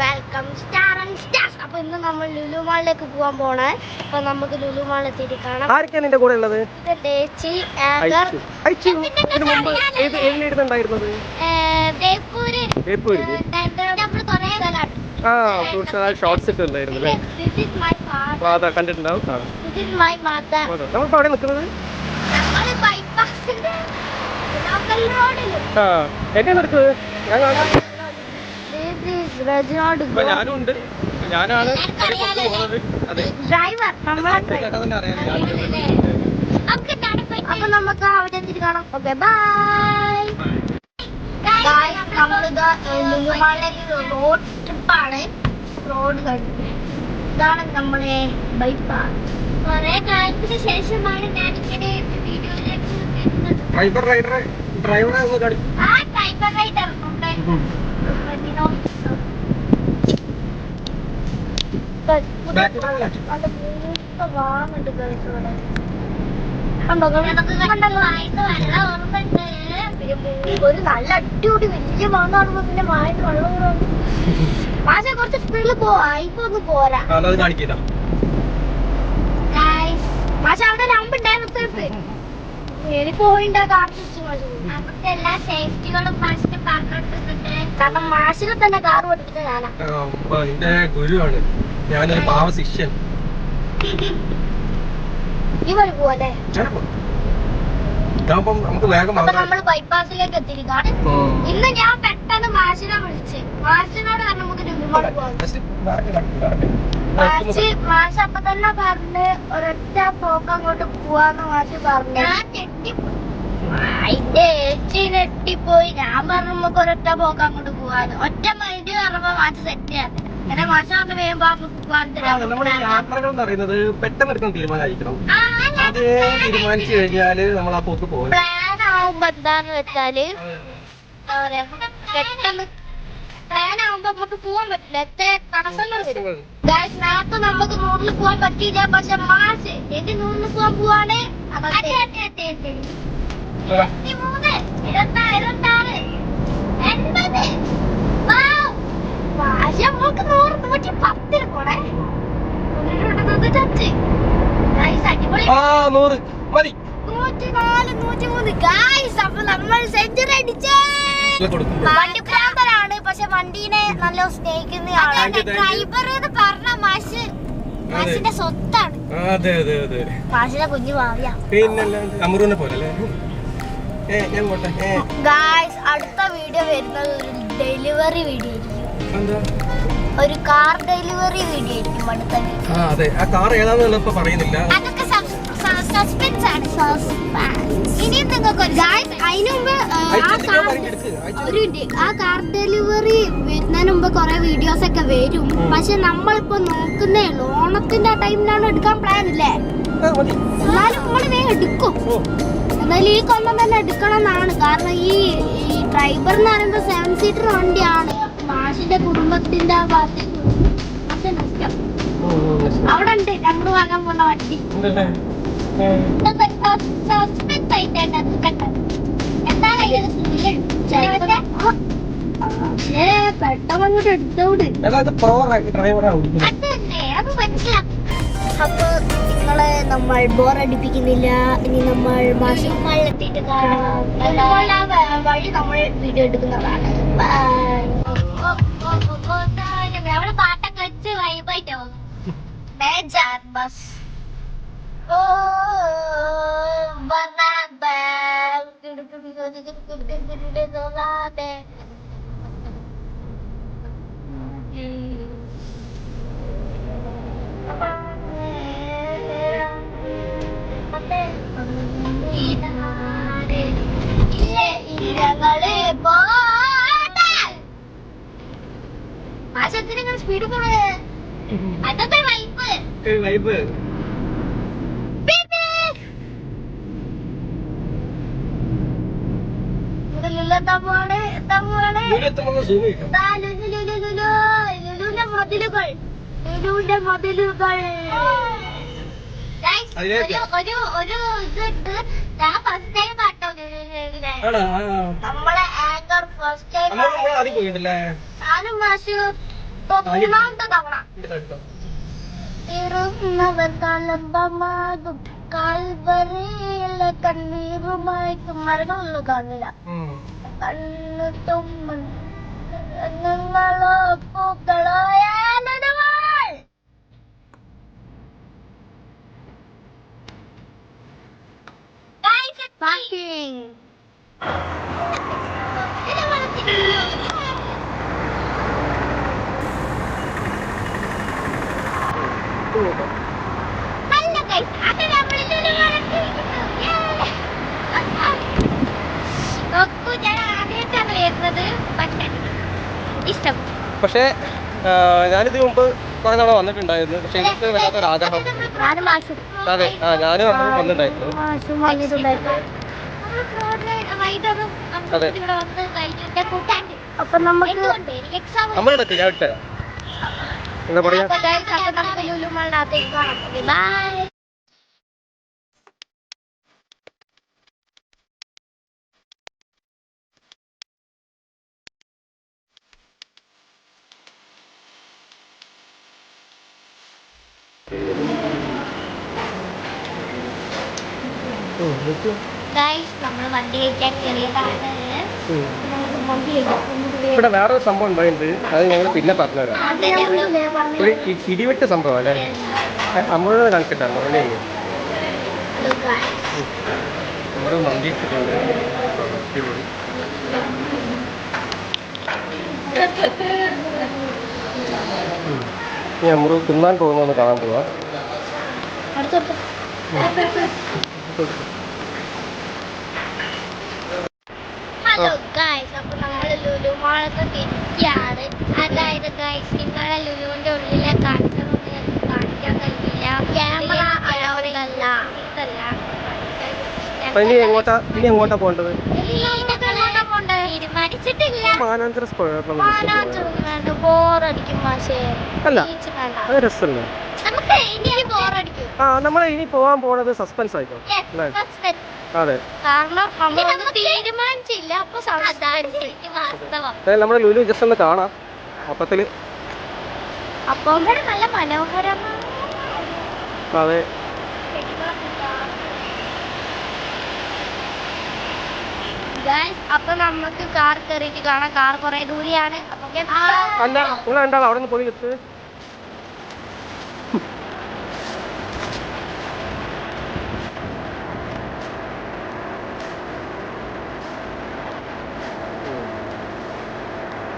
Welcome star and stars അപ്പൊ ഇന്ന് നമ്മൾ ലുലു മാളിലേക്ക് പോകാൻ പോണേ. അപ്പൊ നമുക്ക് ലുലു മാളിൽ എത്തിയിട്ട് കാണാം. ആരൊക്കെയാണ് നിന്റെ കൂടെ ഉള്ളത്? ഡേച്ചി എങ്ങനെയാണ് നടക്കുന്നത്? ഞാൻ കാണാം This is റെജിനോൾഡ് ഇപ്പൊ ഞാനും ഉണ്ട് ഞാനാണ് പോകുന്നത്. അതെ. ഡ്രൈവർ തന്നെ അറിയാം ഞാൻ അപ്പൊ നമുക്ക് അവിടെ കാണാം. ഓക്കെ ബൈ നമ്മളിത് ലുലുമാളിലേക്ക് റോഡ് ട്രിപ്പാണ് റോഡ് കണ്ടു. ഇതാണ് നമ്മളെ ബൈപ്പാസ്. കുറെ കാലത്തിന് ശേഷമാണ് ഞാൻ ഇങ്ങനെ വീഡിയോയിലേക്ക് ഡ്രൈവർ റൈഡർ ഡ്രൈവറെ ഒന്ന് കാണി ആ ഡ്രൈവർ റൈഡർ നമ്മുടെ കണ്ടോ കണ്ടല്ലോ ഒരു നല്ല അടിപൊളി. വലിയ വാങ്ങ കാണുമ്പോ പിന്നെ വായിട്ട് വെള്ളം കൂടെ മാഷ കുറച്ച് സ്പീഡിൽ പോവാ ഇപ്പൊ ഒന്ന് പോരാ മാഷ അവിടെ നമ്പ് ഉണ്ടായിരുന്നു എനിക്ക് പോയിണ്ടാ കാണിച്ചു നമുക്ക് എല്ലാ സേഫ്റ്റികളും മാഷിന് പറഞ്ഞിട്ടുണ്ട് കാരണം മാഷിനെ തന്നെ കാർ ഓടിക്കുന്നത് ഞാനാ ഗുരുവാണ്. ഞാനൊരു പാവ ശിഷ്യൻ ഇതാകുമ്പം നമുക്ക് വേഗം ബൈപ്പാസിലേക്ക് എത്തിയിരിക്കാണ് ഇന്ന് ഞാൻ പെട്ടെന്ന് മാഷിനെ വിളിച്ച്. മാഷിനോട് പറഞ്ഞു നമുക്ക് ലുലുമാൾ. മാഷ് മാഷ് അപ്പൊ തന്നെ പറഞ്ഞ് ഒരൊറ്റ പോക്ക് അങ്ങോട്ട് പോവാന്ന് മാഷ് പറഞ്ഞു. അതിന്റെ ഏച്ചി നെട്ടിപ്പോയി ഞാൻ പറഞ്ഞു നമുക്ക് ഒരൊറ്റ പോക്ക് അങ്ങോട്ട് പോവാന്ന്. ഒറ്റ മൈൻഡ് പറഞ്ഞപ്പോ മാഷ് സെറ്റ് ചെയ്യാൻ നമ്മുടെ യാത്രകൾ എന്ന് പറയുന്നത് പെട്ടെന്ന് എടുക്കുന്ന തീരുമാനമായിരിക്കണം അത് തീരുമാനിച്ചു കഴിഞ്ഞാൽ നമ്മൾ ആ പോക്ക് പോകും പ്ലാൻ ആവുമ്പോ എന്താന്ന് വെച്ചാൽ പെട്ടെന്ന് പ്ലാൻ ആവുമ്പോ നമുക്ക് പോവാൻ പറ്റില്ല. എത്ര തടസ്സങ്ങൾ വരും. നേരത്തെ നമുക്ക് നൂറിൽ പോവാൻ പറ്റിയില്ല. പക്ഷെ മാസ് എനിക്ക് നൂറിൽ പോവാൻ പോവാണ്. ഇരുപത്തിമൂന്ന് ഇരുപത്താറ് ഇരുപത്താറ് എൺപത്. നമുക്ക് നൂറ്. നൂറ്റി പോണേ പ്രാന്തരാണ് പക്ഷെ വണ്ടീനെ നല്ല സ്നേഹിക്കുന്ന. ഡ്രൈവർ എന്ന് പറഞ്ഞ മാഷ് മാഷിന്റെ സ്വത്താണ്. മാഷിന്റെ കുഞ്ഞു ഭാവിയ. പിന്നെ പോലെ അടുത്ത വീഡിയോ വരുന്നത് ഡെലിവറി വീഡിയോ ആയിരിക്കും. ഒരു കാർ ഡെലിവറി വീഡിയോ ആയിരിക്കും അടുത്ത വീഡിയോ ആ അതെ. ആ കാർ ഏതാണെന്നുള്ള ഇപ്പൊ പറയുന്നില്ല. അതൊക്കെ സസ്പെൻസ് ആണ്. ഇനിയും നിങ്ങൾക്ക് അതിനു മുമ്പ് ആ, ആ ഒരു ആ കാർ ഡെലിവറി വരുന്നതിന് മുമ്പ് കുറെ വീഡിയോസ് ഒക്കെ വരും. പക്ഷെ നമ്മളിപ്പോ നോക്കുന്നേ ഉള്ളൂ. ഓണത്തിന്റെ ടൈമിലാണ് എടുക്കാൻ പ്ലാൻ ഇല്ലേ? ആ, എന്നാലും നമ്മൾ വേഗം എടുക്കും. എന്നാലും ഈ കൊല്ലം തന്നെ എടുക്കണം എന്നാണ്. കാരണം ഈ ഈ ഡ്രൈവർ എന്ന് പറയുമ്പോ സെവൻ സീറ്റർ വണ്ടിയാണ്. മാഷിന്റെ കുടുംബത്തിന്റെ ആ ഭാഗത്ത് അച്ഛൻ നഷ്ടം. ഓ, ഓ, മനസ്സിലായി. അവിടെ ഉണ്ട് ഞങ്ങൾ വാങ്ങാൻ പോകുന്ന വണ്ടി. സസ്പെൻസ് ആയിട്ടാണ് അത് കണ്ടത്. എന്താണ് പെട്ടെന്ന് അങ്ങോട്ട് എടുത്തോണ്ട് അത് മനസ്സിലാക്കും അപ്പൊ നിങ്ങളെ നമ്മൾ ബോറടിപ്പിക്കുന്നില്ല ഇനി നമ്മൾ മാഷിമാളിലെത്തിയിട്ട് കാണാം. വഴി നമ്മൾ വീഡിയോ എടുക്കുന്നതാണ്. ます。おーバナナぐるぐるぐるぐるぐるぐるのラーメン ലുലു, ലുലു. ലുലുവിന്റെ മതിലുകൾ. മതിലുകൾ. ഒരു ഒരു ഞാൻ ഫസ്റ്റ് ടൈം പാട്ടോ. നമ്മളെ ആങ്കർ ഫസ്റ്റ് ടൈം ഞാനും മാഷു മൂന്നാമത്തെ തവണ. മരണമൊന്നും കാണില്ല Ano to man? Ano na loob Ano naman? Guys, it's Bashing! Ano naman ang tigil? Hello പക്ഷേ ഞാനിത് മുമ്പ് കുറെ തവണ വന്നിട്ടുണ്ടായിരുന്നു. പക്ഷെ എനിക്ക് വല്ലാത്തൊരു ആഗ്രഹം. അതെ ആ ഞാനും വന്നിട്ടുണ്ടായിരുന്നു. അതെ. അപ്പൊ നമുക്ക് എക്സാം നമ്മളിടക്ക് ഞാൻ ഇട്ടേ എന്താ പറയാ നമുക്ക് ലുലുമാളിനകത്തേക്ക് കാണാം ബൈ ഗൈസ് നമ്മൾ വണ്ടി കഴിക്കാൻ കയറിയതാണ് നമുക്ക് വണ്ടി കഴിക്കാം ഇവിടെ വേറൊരു സംഭവം ഉണ്ടായിട്ടുണ്ട്. അത് ഞങ്ങൾ പിന്നെ പറഞ്ഞുതരാം. ഒരു ഇടിവെട്ട് സംഭവം അല്ലേ? അമ്മയോട് കണക്കിട്ടാണോ അല്ലേ? ഇട്ടിട്ടുണ്ട്. അടിപൊളി. ഇനി നമ്മൾ തിന്നാൻ പോകുന്നൊന്ന് കാണാൻ പോവാ. ഹലോ ഗായ്സ് അപ്പൊ നമ്മൾ ലുലു മാളൊക്കെ തിരിക്കുകയാണ്. അതായത് ഗായ്സ് നിങ്ങളെ ലുലുവിന്റെ ഉള്ളിലെ കാഴ്ചകളൊന്നും ഞാൻ കാണിക്കാൻ കഴിയില്ല. ക്യാമറ അലോഡല്ല ഇനി എങ്ങോട്ടാ? ഇനി എങ്ങോട്ടാ പോകേണ്ടത് തീരുമാനിച്ചിട്ടില്ല. മാനാഞ്ചിറ സ്ക്വയർ ബോറടിക്കും മാഷേ. അല്ല. ബീച്ച് അത് രസമല്ലേ നമുക്ക് ഇനി ബോറടിക്കും. ആ നമ്മൾ ഇനി പോകാൻ പോണത് സസ്പെൻസ് ആയിക്കോ? അതെ. കാരണം നമ്മൾ തീരുമാനിച്ചില്ല അപ്പൊ വാസ്തവം നമ്മുടെ ലുലു ജസ്റ്റ് ഒന്ന് കാണാം. മൊത്തത്തിൽ. അപ്പൊ നല്ല അതെ. അപ്പൊ നമുക്ക് കാർ കയറിയിട്ട് കാണാം. കാർ കുറെ ദൂരെയാണ്. അപ്പൊ അല്ല നിങ്ങൾ രണ്ടാൾ അവിടെ നിന്ന് പോയി എത്ത്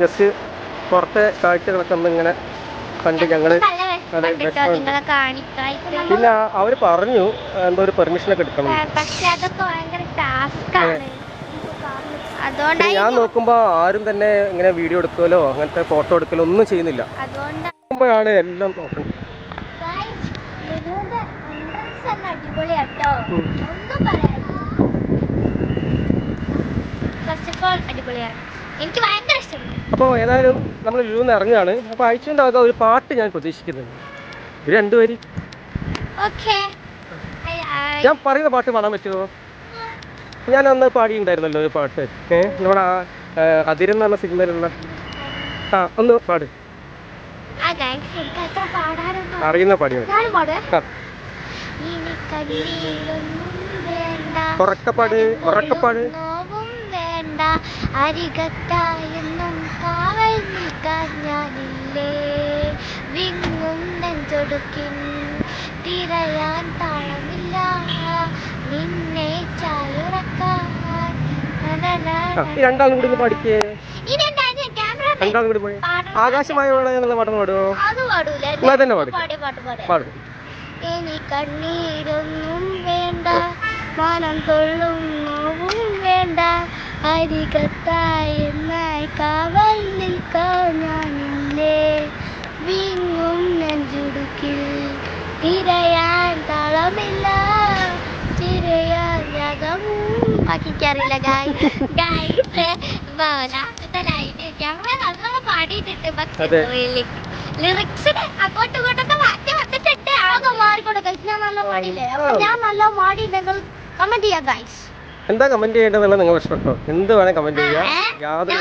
ജസ്റ്റ് പുറത്തെ കാഴ്ചകളൊക്കെ ഇങ്ങനെ കണ്ട് കാണിക്കായിട്ട്. പിന്നെ അവർ പറഞ്ഞു എന്തോ ഒരു പെർമിഷനൊക്കെ എടുക്കണം. ഞാൻ നോക്കുമ്പോ ആരും തന്നെ ഇങ്ങനെ വീഡിയോ എടുക്കലോ അങ്ങനത്തെ ഫോട്ടോ എടുക്കലോ ഒന്നും ചെയ്യുന്നില്ല. നോക്കുമ്പോഴാണ് എല്ലാം നോക്കുന്നത് എനിക്ക് ഭയങ്കര ഇഷ്ടപ്പെട്ടു. അപ്പോൾ ഏതായാലും നമ്മൾ ലുലുന്ന് ഇറങ്ങുകയാണ്. അപ്പോൾ അയച്ചുണ്ടാകുന്ന ഒരു പാട്ട് ഞാൻ പ്രതീക്ഷിക്കുന്നുണ്ട്. ഒരു രണ്ടുപേര്. ഞാൻ പറയുന്ന പാട്ട് പാടാൻ പറ്റുമോ? ഞാൻ അന്ന് പാടിയിട്ടുണ്ടായിരുന്നല്ലോ ഒരു പാട്ട്. ഏഹ് നമ്മുടെ ആ ആ, അതിരെന്ന് പറഞ്ഞ സിനിമയിലുള്ള ആ ഒന്ന് പാട്. അറിയുന്ന പാടി. ഉറക്കപ്പാട് ഉറക്കപ്പാട്. അരികത്തായിരുന്നു കാവൽ നിൽക്കാൻ ഞാനില്ലേ? വിങ്ങും നെഞ്ചൊടുക്കിൻ തിരയാൻ താളമില്ല. നിന്നെ ചായുറക്കാൻ. രണ്ടാളും കൂടി രണ്ടാളും കൂടി പോയി. ആകാശമായോടെ എന്നുള്ള പാട്ട് പാടുമോ അത് പാടൂല. തന്നെ പാടി പാടിയ പാട്ട് പാടാം പാടും ഇനി കണ്ണീരൊന്നും വേണ്ട. മനം തൊള്ളും നോവും വേണ്ട. അരികത്തായി കാവലിൽ കാവൽ നിൽക്കാൻ ഞാനില്ലേ വിങ്ങും നെഞ്ചുടുക്കിൽ തിരയാൻ തളമില്ല. തിരയാൻ രകം ബാക്കിക്കറിയില്ല ഗായ് ഗായ് ഞങ്ങൾ നല്ലോണം പാടിയിട്ടുണ്ട്. അതെ. ലിറിക്സിന് അങ്ങോട്ടും ഇങ്ങോട്ടൊക്കെ മാറ്റി വന്നിട്ടുണ്ട്. ആകെ മാറിക്കൊണ്ട് ഗൈസ് ഞാൻ നല്ല പാടിയില്ലേ? ഞാൻ നല്ല പാടി നിങ്ങൾ കമന്റ് ചെയ്യാം ഗൈസ് എന്താ കമന്റ് ചെയ്യേണ്ടതെന്നുള്ളത് നിങ്ങൾ ഇഷ്ടപ്പെട്ടോ? എന്ത് വേണേ കമന്റ് ചെയ്യാം. യാതൊരു